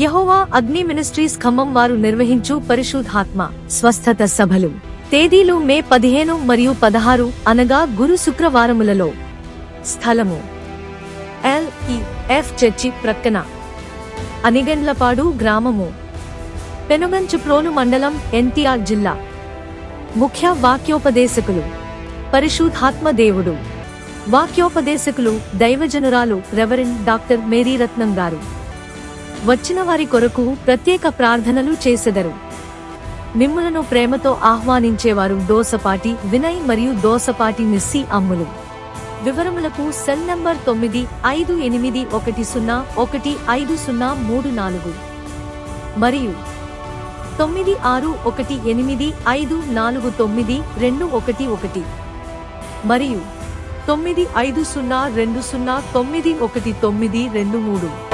యహోవా అగ్ని మినిస్ట్రీస్ ఖమ్మం వారు నిర్వహించు పరిశుద్ధాత్మ స్వస్థత సభలు. తేదీలు మే పదిహేను మరియు పదహారు అనగా గురు శుక్రవారములలో. స్థలము. ఎల్ ఈ ఎఫ్ చర్చి ప్రక్కన. అనిగండ్లపాడు గ్రామము. పెనుగంచుప్రోలు మండలం ఎన్టీఆర్ జిల్లా. ముఖ్య వాక్యోపదేశకులు. పరిశుద్ధాత్మ దేవుడు. వాక్యోపదేశకులు దైవజనురాలు రెవరెండ్ డాక్టర్ మేరీ రత్నం గారు. వచ్చిన వారి కొరకు ప్రత్యేక ప్రార్థనలు చేసెదరు. మిమ్ములను ప్రేమతో ఆహ్వానించేవారు దోసపాటి వినయ్ మరియు దోసపాటి మిస్సి అమ్ములు. వివరములకు సెల్ నంబర్ తొమ్మిది ఐదు ఎనిమిది ఒకటి సున్నా ఒకటి ఐదు సున్నా మూడు నాలుగు. మరియు తొమ్మిది ఆరు ఒకటి ఎనిమిది ఐదు నాలుగు తొమ్మిది రెండు ఒకటి ఒకటి. మరియు తొమ్మిది ఐదు సున్నా రెండు సున్నా తొమ్మిది ఒకటి తొమ్మిది రెండు మూడు.